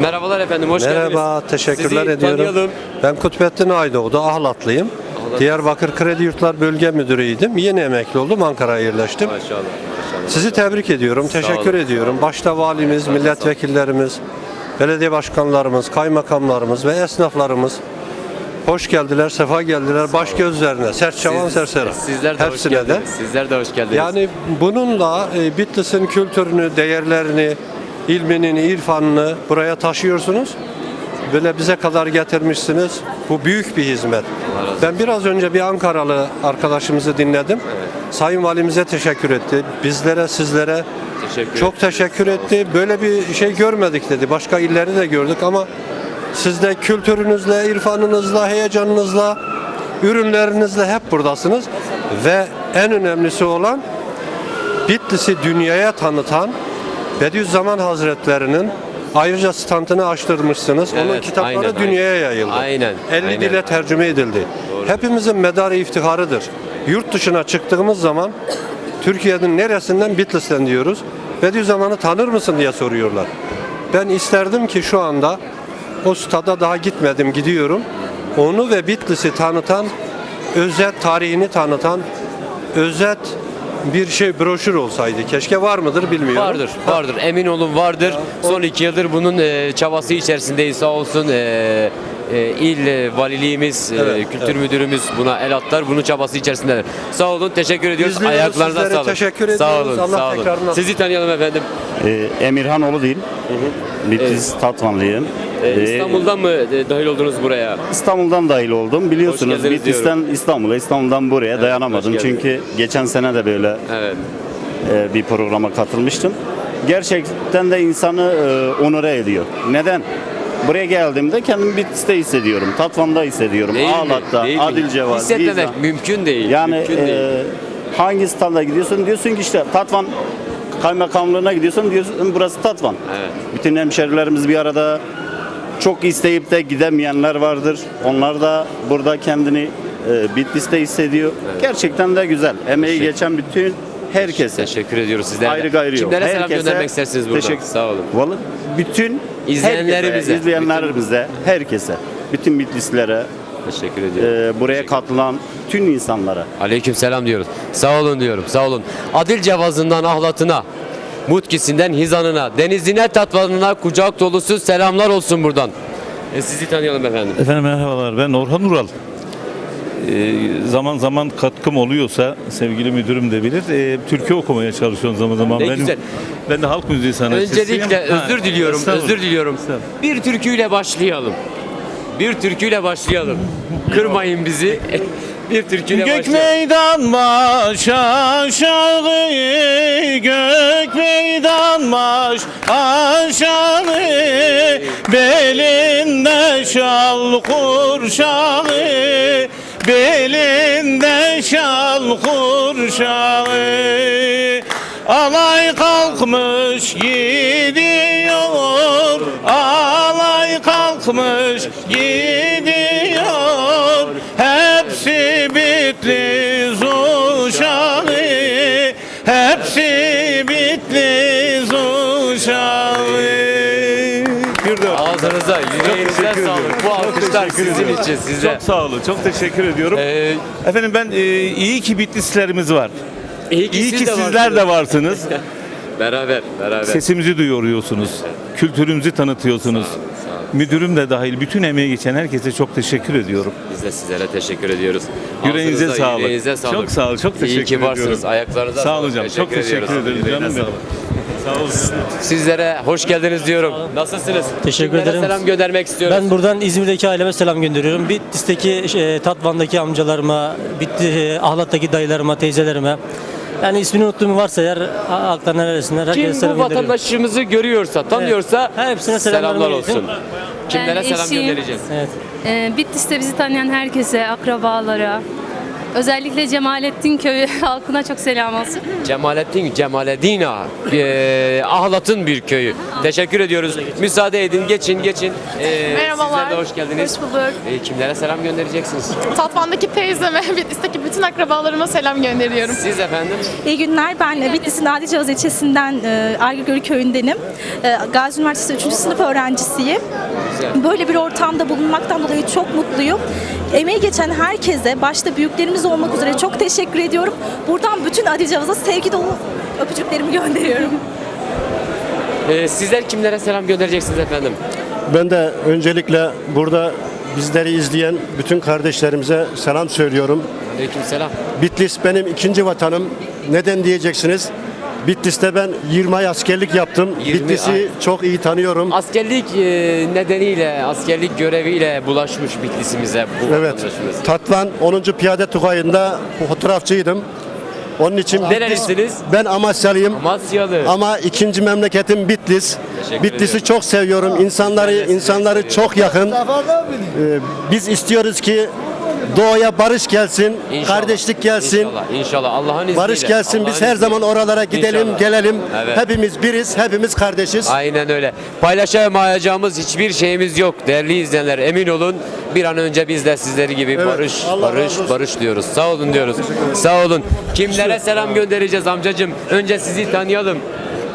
Merhabalar efendim, hoş geldiniz. Merhaba, teşekkürler Sizi ediyorum. tanıyalım. Ben Kutbettin Aydoğdu, Ahlatlıyım. Diyarbakır Kredi Yurtlar Bölge Müdürüydüm. Yeni emekli oldum, Ankara'ya yerleştim. Maşallah, maşallah. Sizi tebrik ediyorum, teşekkür olun. ediyorum. Başta valimiz, milletvekillerimiz, belediye başkanlarımız, kaymakamlarımız ve esnaflarımız hoş geldiler, sefa geldiler. Baş gözlerine, serçavan Siz- serseri. Sizler de hoş Hepsine de. geldiniz. Sizler de hoş geldiniz. Yani bununla e, Bitlis'in kültürünü, değerlerini, ilminin, irfanını buraya taşıyorsunuz. Böyle bize kadar getirmişsiniz. Bu büyük bir hizmet. Ben biraz önce bir Ankaralı arkadaşımızı dinledim. Sayın Valimize teşekkür etti. Bizlere, sizlere teşekkür çok teşekkür etti. Böyle bir şey görmedik dedi. Başka illeri de gördük ama siz de kültürünüzle, irfanınızla, heyecanınızla, ürünlerinizle hep buradasınız. Ve en önemlisi olan Bitlis'i dünyaya tanıtan Bediüzzaman Hazretlerinin ayrıca standını açtırmışsınız. Onun Evet, kitapları aynen, dünyaya yayıldı. Aynen, 50 aynen. dile tercüme edildi. Hepimizin medarı iftiharıdır. Yurt dışına çıktığımız zaman Türkiye'nin neresinden Bitlis'ten diyoruz. Bediüzzaman'ı tanır mısın diye soruyorlar. Ben isterdim ki şu anda o stada daha gitmedim gidiyorum. Onu ve Bitlis'i tanıtan, özet tarihini tanıtan, özet bir şey broşür olsaydı. Keşke var mıdır bilmiyorum. Vardır, vardır. Emin olun vardır. Son iki yıldır bunun e, çabası içerisindeyiz. Sağ olsun e, e, il valiliğimiz, e, Evet, kültür müdürümüz buna el attılar. Bunun çabası içerisindeler. Sağ olun, teşekkür ediyoruz. İzliyoruz, Ayaklarınıza sizlere sağlık. teşekkür Sağ ediyoruz. olun, Allah sağ olun. tekrarına- Sizi tanıyalım efendim. Ee, Emirhanoğlu değil. Bitlis Tatvanlıyım. E, Ee, İstanbul'dan mı dahil oldunuz buraya? İstanbul'dan dahil oldum. Biliyorsunuz Bitlis'ten İstanbul'a, İstanbul'dan buraya dayanamadım. hoş geldiniz. Çünkü geçen sene de böyle Evet. e, bir programa katılmıştım. Gerçekten de insanı e, onore ediyor. Neden? Buraya geldiğimde kendimi Bitlis'te hissediyorum. Tatvan'da hissediyorum. Değil? Ağlat'ta, Değil mi? Adilce var. Hissetmemek mümkün değil. Yani mümkün değil. e, hangi standa gidiyorsun diyorsun ki işte Tatvan kaymakamlığına gidiyorsun diyorsun burası Tatvan. Evet. Bütün hemşerilerimiz bir arada çok isteyip de gidemeyenler vardır. Onlar da burada kendini e, Bitlis'te hissediyor. Gerçekten de güzel. Emeği Teşekkür- geçen bütün herkese. Teşekkür ediyoruz sizlere. Ayrı gayrı yok. Kimlere selam Herkese göndermek istersiniz burada? teşekkür- Sağ olun. Vallahi bütün İzleyenlerimize, herkese, izleyenlerimize, herkese, bütün Bitlislere, Teşekkür ediyorum. e, buraya katılan tüm insanlara Aleyküm selam diyoruz. Sağ olun diyorum. Sağ olun. Adil Cevazı'ndan ahlatına, Mutkisi'nden Hizan'ına, Denizli'ne Tatvan'ına kucak dolusu selamlar olsun buradan. E, sizi tanıyalım efendim. Efendim merhabalar ben Orhan Ural. Ee, zaman zaman katkım oluyorsa sevgili müdürüm de bilir. Ee, Türkü okumaya çalışıyorum zaman zaman. Ne Benim- güzel. Ben de halk müziği sanatçısıyım. Öncelikle özür diliyorum, özür diliyorum. Bir türküyle başlayalım. Bir türküyle başlayalım. Kırmayın bizi. Bir türküyle Gök başlayalım. meydan baş aşağı Gök meydan baş aşağı Belinde şal kurşağı Belinde şal kurşağı Alay kalkmış gidiyor Alay kalkmış gidiyor Hepsi Bitlis uşağı Hepsi Bitlis uşağı. Ağzınıza, yüreğinize sağlık. Bu alkışlar sizin için, size. Çok sağ olun. Çok teşekkür ediyorum. Ee, Efendim ben e, iyi ki Bitlislerimiz var. iyi ki, İyi ki de sizler de varsınız. varsınız. Beraber, beraber. Sesimizi duyuruyorsunuz. Kültürümüzü tanıtıyorsunuz. Müdürüm de dahil bütün emeği geçen herkese çok teşekkür ediyorum. Biz de sizlere teşekkür ediyoruz. Yüreğinize Ağzınıza, sağlık. yüreğinize sağlık. Çok sağ ol, çok İyi teşekkür ki varsınız. ediyorum. Ayaklarınıza Sağ ol sağlık. hocam. Çok teşekkür ediyoruz. ederim canım benim. Sağ olun. Sizlere hoş geldiniz diyorum. Nasılsınız? Teşekkür Kimlere ederim. selam göndermek istiyoruz. Ben buradan İzmir'deki aileme selam gönderiyorum. Bitlis'teki, e, Tatvan'daki amcalarıma, Bitti, e, Ahlat'taki dayılarıma, teyzelerime. Yani ismini unuttuğum varsa eğer a- aklına neresinden herkese Kim selam bu gönderiyorum. vatandaşımızı görüyorsa, tanıyorsa Evet. Hepsine selamlarımı selamlar iletin. olsun. Kimlere Ben selam eşiyim. göndereceğiz? Evet. Ee, Bitlis'te bizi tanıyan herkese, akrabalara, Özellikle Cemalettin Köyü halkına çok selam olsun. Cemalettin, Cemaledina, e, Ahlat'ın bir köyü. Teşekkür ediyoruz. Müsaade edin, geçin, geçin. E, Merhabalar. Sizler de hoş geldiniz. Hoş bulduk. E, kimlere selam göndereceksiniz? Tatvan'daki teyzeme, Bitlis'teki bütün akrabalarıma selam gönderiyorum. Siz efendim? İyi günler. Ben Bitlis'in Adicavaz ilçesinden e, Argıgölü köyündenim. E, Gazi Üniversitesi 3. sınıf öğrencisiyim. Böyle bir ortamda bulunmaktan dolayı çok mutluyum. Emeği geçen herkese, başta büyüklerimiz olmak üzere çok teşekkür ediyorum. Buradan bütün Adicavaz'a sevgi dolu öpücüklerimi gönderiyorum. E, sizler kimlere selam göndereceksiniz efendim? Ben de öncelikle burada bizleri izleyen bütün kardeşlerimize selam söylüyorum. Aleyküm selam. Bitlis benim ikinci vatanım. Neden diyeceksiniz? Bitlis'te ben 20 ay askerlik yaptım. 20 Bitlis'i ay. çok iyi tanıyorum. Askerlik e, nedeniyle, askerlik göreviyle bulaşmış Bitlis'imize bu Evet. Tatvan 10. Piyade Tugayı'nda fotoğrafçıydım. Onun için Nerelisiniz? ben Amasyalıyım. Amasyalı. Ama ikinci memleketim Bitlis. Teşekkür Bitlis'i çok seviyorum. İnsanları Ben de sizi insanları seviyorum. çok yakın. Ee, biz istiyoruz ki doğaya barış gelsin, İnşallah. kardeşlik gelsin. İnşallah, inşallah. Allah'ın izniyle. Barış gelsin. Biz Allah'ın her izniyle. zaman oralara gidelim, İnşallah. gelelim. Evet. Hepimiz biriz, hepimiz kardeşiz. Aynen öyle. Paylaşamayacağımız hiçbir şeyimiz yok değerli izleyenler. Emin olun bir an önce biz de sizleri gibi Evet, barış, Allah barış, razı olsun. barış diyoruz. Sağ olun diyoruz. Sağ olun. Kimlere selam göndereceğiz amcacığım? Önce sizi tanıyalım.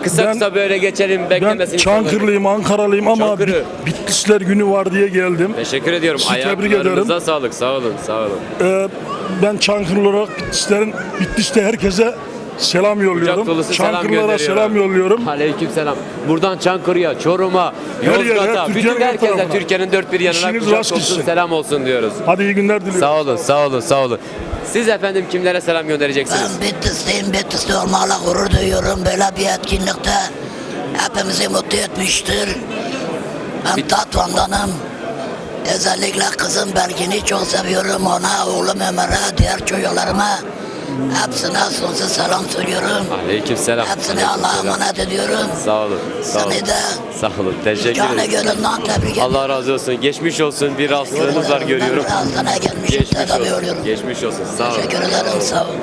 Kısa Ben- kısa böyle geçelim Ben beklemesin. insanlar. Çankırılıyım, Ankaralıyım ama Çankırı. Bit- Bitlisler günü var diye geldim. Teşekkür ediyorum. Sizi tebrik ederim. sağlık. Sağ olun. Sağ olun. Ee, ben Çankırılı olarak Bitlislerin, Bitlis'te herkese selam yolluyorum. selam Çankırılara gönderiyorum. selam yolluyorum. Aleyküm selam. Buradan Çankırı'ya, Çorum'a, Yozgat'a, bütün her herkese. Türkiye'nin dört bir yanına kucak gitsin. selam olsun diyoruz. Hadi iyi günler diliyorum. Sağ olun, sağ olun, sağ olun. Siz efendim kimlere selam göndereceksiniz? Ben Bitlis'teyim. Bitlis'te olmakla gurur duyuyorum. Böyle bir etkinlikte hepimizi mutlu etmiştir. Ben Tatvan'danım. Özellikle kızım Belgin'i çok seviyorum. Ona, oğlum Ömer'e, diğer çocuklarıma hepsine sonsuz selam söylüyorum. Aleyküm selam. Hepsini Allah'a emanet ediyorum. Sağ olun, sağ olun. Seni de Sağ olun, teşekkür ederim. gönülden tebrik ediyorum. Allah razı olsun. Geçmiş olsun. Bir hastalığınız var görüyorum. Hastaneye gelmişim, Geçmiş tedavi olsun. oluyorum. Geçmiş olsun. Sağ olun. Teşekkür ederim, sağ olun.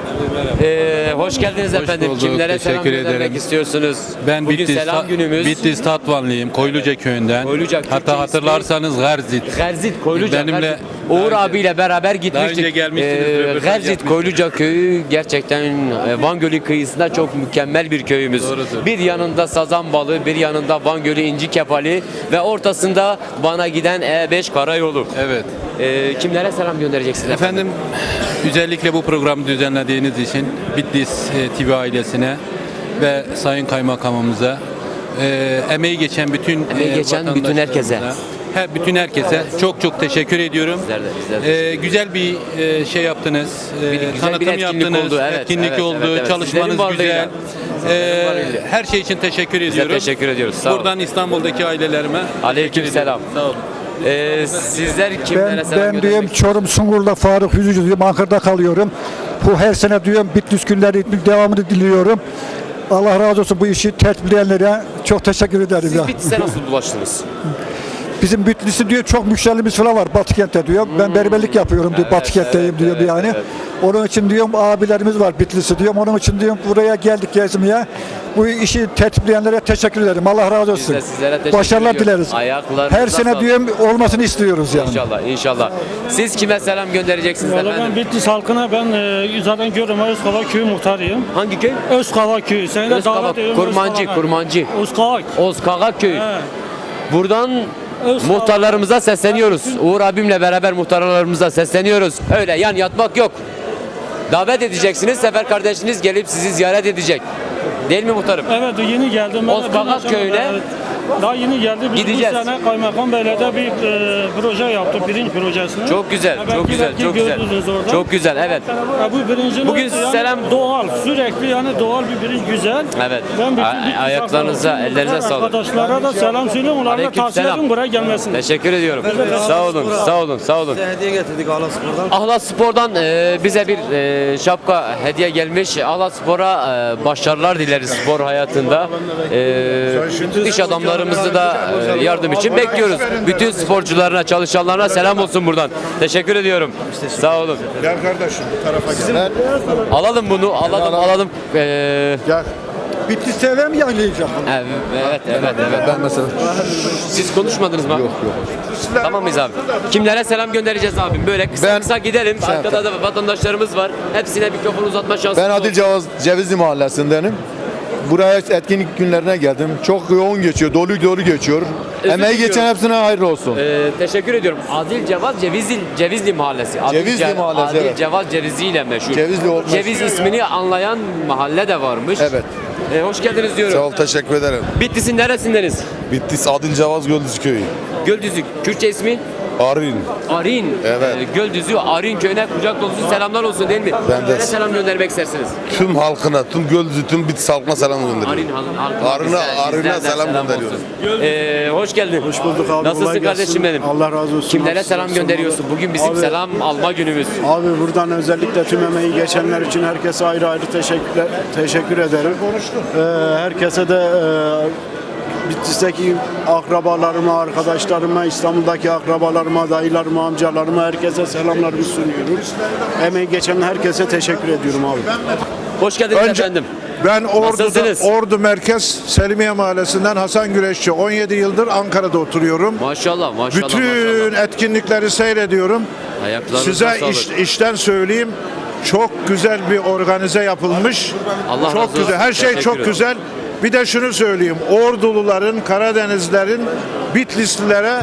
Ee, hoş geldiniz efendim. bulduk, Kimlere selam teşekkür göndermek ederim. istiyorsunuz? Ben Bugün Bitlis, selam günümüz. Bitlis Tatvanlıyım. Koyluca köyünden. Koyluca, Türkçe Hatta hatırlarsanız Garzit. Gerzit Koyluca. Benimle Gerzit. Daha önce- abiyle beraber gitmiştik. Ee, yapmıştık. Koyluca köyü gerçekten e, Van Gölü kıyısında çok mükemmel bir köyümüz. Doğrudur. Bir yanında sazan balı, bir yanında Van Gölü inci kefali ve ortasında Van'a giden E5 karayolu. Evet. Ee, kimlere selam göndereceksiniz efendim? Efendim özellikle bu programı düzenlediğiniz için Bitlis e, TV ailesine ve Sayın Kaymakamımıza e, emeği geçen bütün Emeği e, geçen bütün herkese. He, bütün herkese çok çok teşekkür ediyorum. Bizler de- bizler de E, güzel bir e, şey yaptınız. E, Bir- güzel bir tanıtım etkinlik yaptınız. oldu, evet, etkinlik evet, oldu. evet, evet. Çalışmanız Sizlerin varlığıyla. güzel. E, varlığıyla. her şey için teşekkür Biz de ediyorum. teşekkür ediyoruz. Sağ olun. Buradan İstanbul'daki ailelerime Aleyküm selam. Sağ olun. Ee, sizler kimlere Ben, selam ben diyorum göndermek Çorum Sungur'da Faruk Yüzücü diyorum Ankara'da kalıyorum. Bu her sene diyorum Bitlis günleri devamını diliyorum. Allah razı olsun bu işi tertipleyenlere çok teşekkür ederim Siz ya. Bitlis'e nasıl bulaştınız? Bizim Bitlis'i diyor çok müşterimiz falan var Batı kentte diyor. Ben berberlik yapıyorum diyor. Evet, Batı kentteyim evet, diyor evet, yani. evet. Onun için diyorum abilerimiz var Bitlis'i diyorum. Onun için diyorum buraya geldik gezmeye. Bu işi tertipleyenlere teşekkür ederim. Allah razı olsun. de sizlere teşekkür Başarılar ediyoruz. dileriz. Ayaklarınıza Her sene sağlık. diyorum olmasını istiyoruz yani. İnşallah, inşallah. Siz kime selam göndereceksiniz Valla ben efendim? Bitlis halkına ben e, zaten Göreme Özkava Köyü muhtarıyım. Hangi köy? Özkava Köyü. Seni de davet ediyorum. Kurmancı. Kurmancı. Özkava. Ozkağak köyü. He. Buradan. Muhtarlarımıza sesleniyoruz. Uğur abimle beraber muhtarlarımıza sesleniyoruz. Öyle yan yatmak yok. Davet edeceksiniz. Sefer kardeşiniz gelip sizi ziyaret edecek. Değil mi muhtarım? Evet yeni geldim. Ben de köyüne evet. Daha yeni geldi. Biz Gideceğiz. bu sene Kaymakam Bey'le bir e, proje yaptık. Birinci projesini. Çok güzel, Ha, çok güzel, belki çok güzel. gördünüz orada. Çok güzel, evet. Ya bu birincinin Bugün yani selam- doğal, sürekli yani doğal bir birinci güzel. Evet. Ben bütün Bitlis ayaklarınıza, halkına, ellerinize sağlık. Arkadaşlara da selam söylüyorum. Onlara da Aleyküm tavsiye selam. edin buraya gelmesin. Teşekkür ediyorum. Sağ olun, sağ olun, sağ olun. hediye getirdik Ahlat Spor'dan. Ahlat Spor'dan e, bize bir e, şapka hediye gelmiş. Ahlat Spor'a e, başarılar dileriz spor hayatında. E, iş adamları sporcularımızı da e, yardım için bekliyoruz. Bütün sporcularına, çalışanlarına selam olsun buradan. Teşekkür ediyorum. Sağ olun. Gel kardeşim bu tarafa gel. Alalım bunu, alalım, alalım. Ee, Gel. Bitlis'te eve mi yaylayacağım? evet, evet, evet, evet. Ben mesela. Siz konuşmadınız mı? Yok, yok. Tamam mıyız abi? Kimlere selam göndereceğiz abim? Böyle kısa kısa gidelim. Arkada da vatandaşlarımız var. Hepsine mikrofon uzatma şansımız Ben Adil. Cevaz, Cevizli Mahallesindenim. Buraya etkinlik günlerine geldim. Çok yoğun geçiyor, dolu dolu geçiyor. Özür Emeği diliyorum. geçen hepsine hayırlı olsun. Ee, teşekkür ediyorum. Adil Cevaz Cevizli, Cevizli Mahallesi. Adil Cevizli Ce- Mahallesi, Adil evet. Cevaz Cevizli ile meşhur. Cevizli olmuş. Ceviz ismini anlayan mahalle de varmış. Evet. Ee, hoş geldiniz diyorum. Sağ ol, teşekkür ederim. Bitlis'in neresindeniz? Bitlis Adil Cevaz Göldüz Köyü. Göldüzü. Kürtçe ismi? Arın. Arin. Evet. Ee, Göldüzü Arin köyüne kucak dolusu selamlar olsun değil mi? Ben de- Nereye selam göndermek istersiniz? Tüm halkına, tüm Göldüzü, tüm Bitlis halkına selam gönderiyorum. Arin halkına. Arın'a- bizler- Arın'a bizlerden selam olsun. gönderiyoruz. Ee, hoş geldin. Hoş bulduk abi. Nasılsın kolay gelsin. kardeşim benim? Allah razı olsun. Kimlere Nasılsın? selam gönderiyorsun? Bugün bizim Abi- selam alma günümüz. Abi buradan özellikle tüm emeği geçenler için herkese ayrı ayrı teşekkür teşekkür ederim. Ee, herkese de e, Bitlis'teki akrabalarıma, arkadaşlarıma, İstanbul'daki akrabalarıma, dayılarıma, amcalarıma herkese selamlarımı sunuyorum. Emeği geçen herkese teşekkür ediyorum abi. Hoş geldiniz Önce- efendim. Ben Ordu'da? Ordu Merkez Selimiye Mahallesi'nden Hasan Güreşçi. 17 yıldır Ankara'da oturuyorum. Maşallah maşallah Bütün maşallah. etkinlikleri seyrediyorum. Size iş- işten söyleyeyim. Çok güzel bir organize yapılmış. Allah razı çok olsun. güzel. Her şey Teşekkür çok ederim. güzel. Bir de şunu söyleyeyim. Orduluların, Karadenizlerin Bitlislilere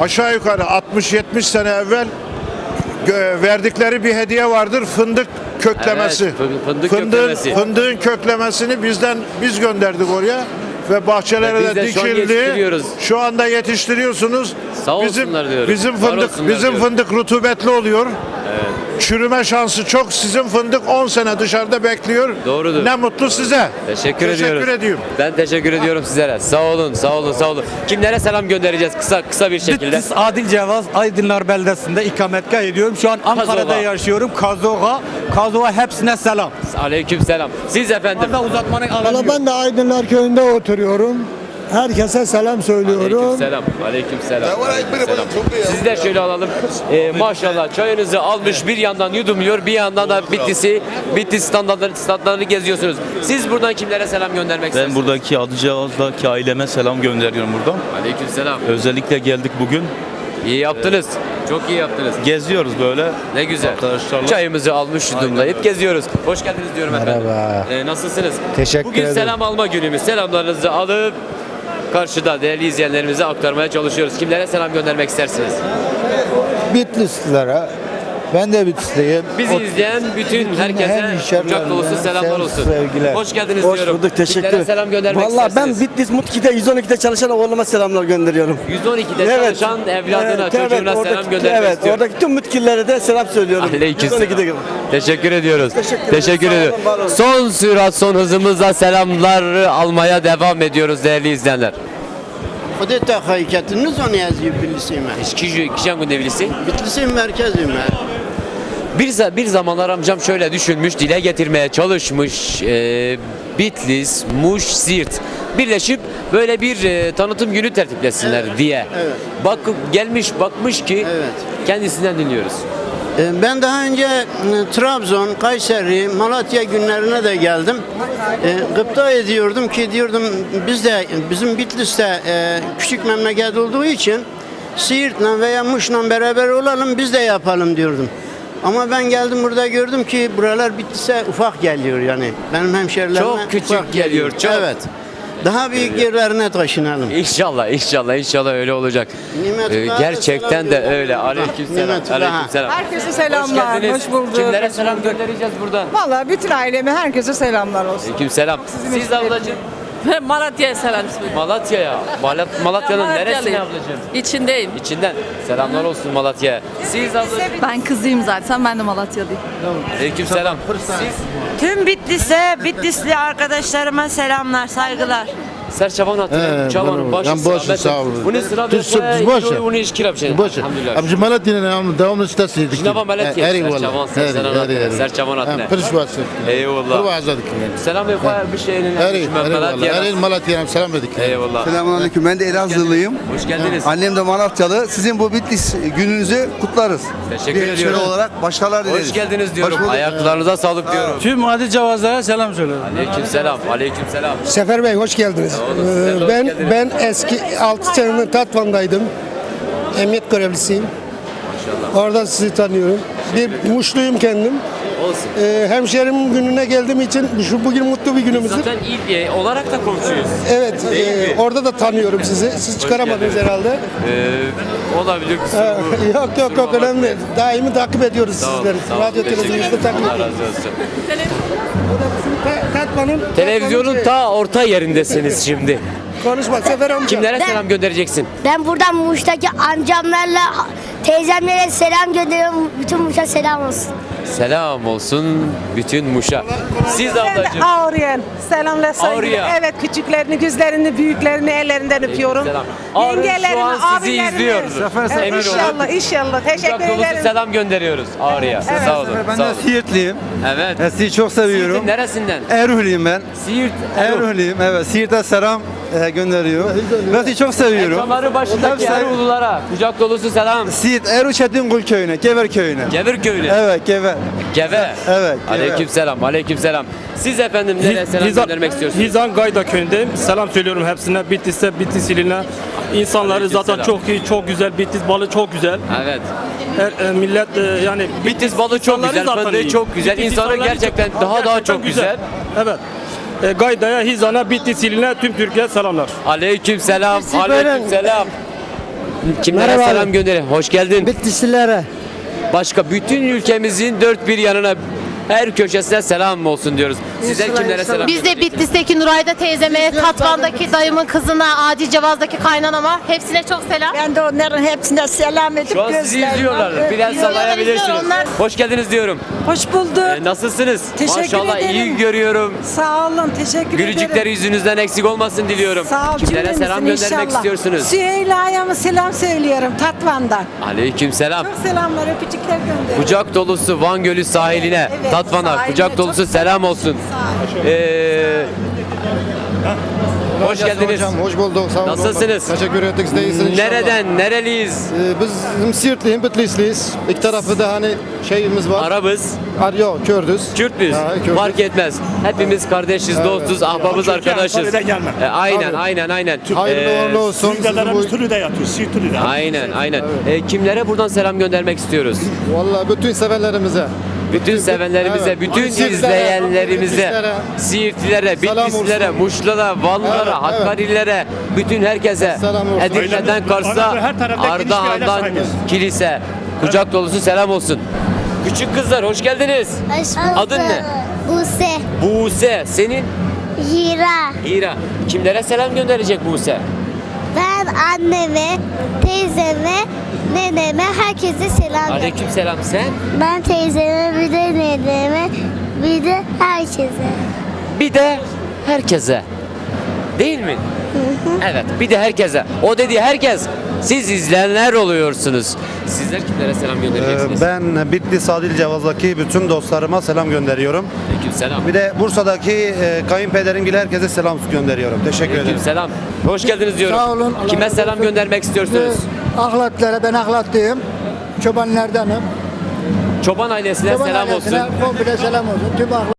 aşağı yukarı 60-70 sene evvel gö- verdikleri bir hediye vardır. Fındık köklemesi. Evet, fı- fındık Fındığın- köklemesi. Fındığın köklemesini bizden biz gönderdik oraya ve bahçelere Ve de dikildi. Şu anda yetiştiriyorsunuz. Sağ bizim diyorum. bizim fındık bizim diyorum. fındık rutubetli oluyor. Çürüme şansı çok. Sizin fındık 10 sene dışarıda bekliyor. Doğrudur. Ne mutlu size. Teşekkür, ediyoruz. Teşekkür ediyorum. Ben teşekkür ediyorum sizlere. Sağ olun, sağ olun, sağ olun. Kimlere selam göndereceğiz kısa kısa bir şekilde? Bitlis Adil Cevaz Aydınlar beldesinde ikametgah ediyorum. Şu an Ankara'da Kazoga. yaşıyorum. Kazoga. Kazoga hepsine selam. Aleyküm selam. Siz efendim. Fazla uzatmanın Valla alanı ben de Aydınlar Köyü'nde oturuyorum. Herkese selam söylüyorum. Aleyküm selam. Aleyküm selam. Aleykümselam. Sizi de şöyle alalım. Ee, maşallah çayınızı almış bir yandan yudumluyor bir yandan da Bitlis'i Bitlis standartları, standartlarını geziyorsunuz. Siz buradan kimlere selam göndermek Ben istersiniz? buradaki Adıcağız'daki aileme selam gönderiyorum buradan. Aleyküm selam. Özellikle geldik bugün. İyi yaptınız. Çok iyi yaptınız. Geziyoruz böyle. Ne güzel. Arkadaşlarla. Çayımızı almış yudumlayıp geziyoruz. Hoş geldiniz diyorum efendim. Merhaba. Ee, nasılsınız? Teşekkür Bugün ederim. selam alma günümüz. Selamlarınızı alıp karşıda değerli izleyenlerimize aktarmaya çalışıyoruz. Kimlere selam göndermek istersiniz? Bitlislilere. Ben de Bitlisliyim. Bizi izleyen bütün herkese kucak dolusu selamlar olsun. Hoş geldiniz Hoş diyorum. bulduk, teşekkür Kimlere selam göndermek Vallahi ben? Bitlis Mutki'de 112'de çalışan oğluma selamlar gönderiyorum. 112'de Evet. çalışan evladına, Evet, çocuğuna evet, selam oradaki- göndermek Evet, istiyorum. oradaki tüm Mutkillere de selam söylüyorum. Aleykümselam. 112'de Teşekkür ediyoruz. Teşekkür Teşekkür, ederim. ediyorum. Sağ olun. Son sürat, son hızımızla selamlar almaya devam ediyoruz değerli izleyenler. Odette hakikatiniz onu yazıyor Bitlis'ime. Kişi kişen gündebilisi. Bitlis'in merkezime. Bir, za- bir zamanlar amcam şöyle düşünmüş, dile getirmeye çalışmış. E, Bitlis, Muş, Siirt birleşip böyle bir e, tanıtım günü tertiplesinler diye. evet. Bak gelmiş bakmış ki Evet. kendisinden dinliyoruz. Ee, Ben daha önce e, Trabzon, Kayseri, Malatya günlerine de geldim. E, Gıpta ediyordum ki diyordum biz de bizim Bitlis'te e, küçük memleket olduğu için Siirt'le veya Muş'la beraber olalım biz de yapalım diyordum. Ama ben geldim burada gördüm ki buralar Bitlis'e ufak geliyor yani. Benim hemşerilerime Çok küçük ufak geliyor, çok. Evet. Daha büyük yerlerine taşınalım. İnşallah, inşallah, inşallah öyle olacak. Nimetullah'a Ee, gerçekten selam de gönderiyorum. öyle. Aleykümselam. Nimetullah'a. Aleykümselam. Herkese selamlar. Hoş geldiniz. Hoş bulduk. Kimlere selam göndereceğiz buradan? Vallahi bütün aileme herkese selamlar olsun. Aleykümselam. Siz ablacığım Malatya'ya selam söylüyorum. Malatya'ya. Malat Malatya'nın neresine ablacığım? İçindeyim. İçinden. Selamlar olsun Malatya'ya. Siz ablacığım. Ben kızıyım zaten. Ben de Malatyalıyım. Aleykümselam. Siz Tüm Bitlis'e, Bitlisli arkadaşlarıma selamlar, saygılar. Serçavan He, çavanın başı ben başı sağ. Bunu sıra Tuz- tuz boşa. bunu iş kirap şey. Elhamdülillah. Amca Malatya'nın devamlı devamlı sitesiydik. Şinava Malatya, Serçavan, Serçavan, Serçavan hatırı. Pırış vasıf. Eyvallah. Pırvazladık. Selam ve koyar bir şeyinin. Eri, eri vallahi. Eri Malatya'ya selam dedik. Eyvallah. Selamünaleyküm. Ben de Elazığlıyım. Hoş geldiniz. Annem de Malatyalı. Sizin bu Bitlis gününüzü kutlarız. Teşekkür Bir ediyorum. olarak başarılar dileriz. Hoş geldiniz diyorum. Ayaklarınıza sağlık diyorum. Tüm Adi Cavazlara selam söylüyorum. Aleyküm selam. Aleyküm selam. Sefer Bey hoş geldiniz. Ee, ben ben eski 6 senedir Tatvan'daydım. Emniyet görevlisiyim. Orada sizi tanıyorum. Bir Muşluyum kendim. Olsun. Ee, hemşerim gününe geldiğim için şu bugün mutlu bir günümüzdür. Zaten il olarak da komşuyuz. Evet, e, orada da tanıyorum sizi. Siz çıkaramadınız geldiniz. herhalde. Ee, olabilir. Ee, yok yok yok önemli. değil. Daimi takip ediyoruz Sağ olun, sizleri. sağ olun. Radyo Teşekkür televizyonda ederim. takip Allah ediyoruz. razı olsun. Tatvan'ın Televizyonun ta orta yerindesiniz şimdi. Konuşma Sefer amca. Kimlere selam göndereceksin? Ben buradan Muş'taki amcamlarla teyzemlere selam gönderiyorum. Bütün Muş'a selam olsun. Selam olsun bütün Muş'a. Siz ablacığım. Ağrıyan. Selamla saygılar. Ağrıya. Evet küçüklerini, güzlerini, büyüklerini ellerinden öpüyorum. Selam. Ağrı şu an sizi abilerini. izliyoruz. Evet, Emin olun. inşallah, inşallah. Teşekkür Kucak dolusu ederim. selam gönderiyoruz Ağrı'ya. Evet. Sağ olun. Ben sağ de olun. Siirtliyim. Evet. Ben sizi çok seviyorum. Siirt'in neresinden? Eruhliyim ben. Siirt. Eruhliyim evet. Siirt'e selam e, gönderiyorum. Ben sizi çok seviyorum. Ekranları başındaki Hepsi- Eroğlulara kucak dolusu selam. Siirt Eru Çetinkul köyüne, Gever köyüne. Gevir köyüne. Evet, Gever. Geve. Evet. Aleyküm selam. Aleyküm selam. Siz efendim nereye selam göndermek istiyorsunuz? Hizan Gayda köyündeyim. Selam söylüyorum hepsine. Bitlis'e, Bitlis iline. İnsanları Aleyküm zaten selam. çok iyi, çok güzel. Bitlis balı çok güzel. Evet. Her, e, millet e, yani Bitlis balı çok insanları güzel, zaten fındığı iyi. çok güzel. Bitlis İnsanı insanları gerçekten çok- daha daha gerçekten çok güzel. Evet. E, Gayda'ya, Hizan'a, Bitlis iline tüm Türkiye selamlar. Aleyküm selam. Aleyküm selam. Kimlere Merhaba selam gönderin? Hoş geldin. Bitlislilere. Başka bütün ülkemizin dört bir yanına her köşesine selam olsun diyoruz. Sizler kimlere selam Biz de Bitlis'teki Nurayda teyzeme, Tatvan'daki dayımın kızına, Adi Cevaz'daki kaynanama hepsine çok selam. Ben de onların hepsine selam edip Şu an sizi izliyorlar. Biraz sallayabilirsiniz. Hoş geldiniz diyorum. Hoş bulduk. Ee, nasılsınız? Teşekkür Maşallah iyi ederim. görüyorum. Sağ olun, teşekkür Gülücükler ederim. yüzünüzden eksik olmasın diliyorum. Sağ ol Kimlere cümlemizin selam göndermek inşallah. istiyorsunuz? Süheyla'ya mı selam söylüyorum Tatvan'dan. Aleyküm selam. Çok selamlar, öpücükler gönderiyorum. Kucak dolusu Van Gölü sahiline, Evet, Tatvan'a kucak dolusu selam olsun. Ee, hoş geldiniz. Hocam, hoş bulduk. Sağ olun. Nasılsınız? Teşekkür ettik. Siz de iyisiniz inşallah. Nereden, nereliyiz? Ee, biz bizim Siirtliyim, Bitlisliyiz. İki tarafı da hani şeyimiz var. Arabız. Ar yok, Kürdüz. Kürtüz. Ha, Kürdüz. Fark etmez. Hepimiz kardeşiz, Evet. dostuz, ahbabız, Türkiye, arkadaşız. Antalya'dan gelme. Ee, aynen, Tabii. aynen, aynen. Hayırlı Ee, uğurlu olsun. Sizin bu... Türlü'de yatıyor, Siirt Türlü'de. Aynen, aynen. Ee, kimlere buradan selam göndermek istiyoruz? Vallahi bütün sevenlerimize. Bütün sevenlerimize, Evet. bütün Siirtlere, izleyenlerimize, Bitlislere. Siirtlilere, olsun. Muşlulara, Vanlılara, Evet, evet. Hakkari'lere, bütün herkese. Edirne'den Kars'a, Ardahan'dan kilise, kucak dolusu selam olsun. Küçük kızlar hoş geldiniz. Adın ne? Buse, Buse. Senin? Hira. Hira. Kimlere selam gönderecek Buse? Ben anneme, teyzeme, neneme, herkese selam Aleyküm selam. Sen? Ben teyzeme, bir de neneme, bir de herkese. Bir de herkese. Değil mi? Evet. Bir de herkese. O dediği herkes. Siz izleyenler oluyorsunuz. Sizler kimlere selam göndereceksiniz? Ee, Ben Bitlis Adil Cevaz'daki bütün dostlarıma selam gönderiyorum. Aleyküm selam. Bir de Bursa'daki e, kayınpederim gibi herkese selam gönderiyorum. Teşekkür ederim. Aleyküm selam. Hoş geldiniz diyorum. Sağ olun. Allah Kime selam göndermek istiyorsunuz? Ahlatlara ben ahlatlıyım. Çobanlardanım. Çoban ailesine Çoban selam ailesine olsun. komple selam olsun. Tüm ahlat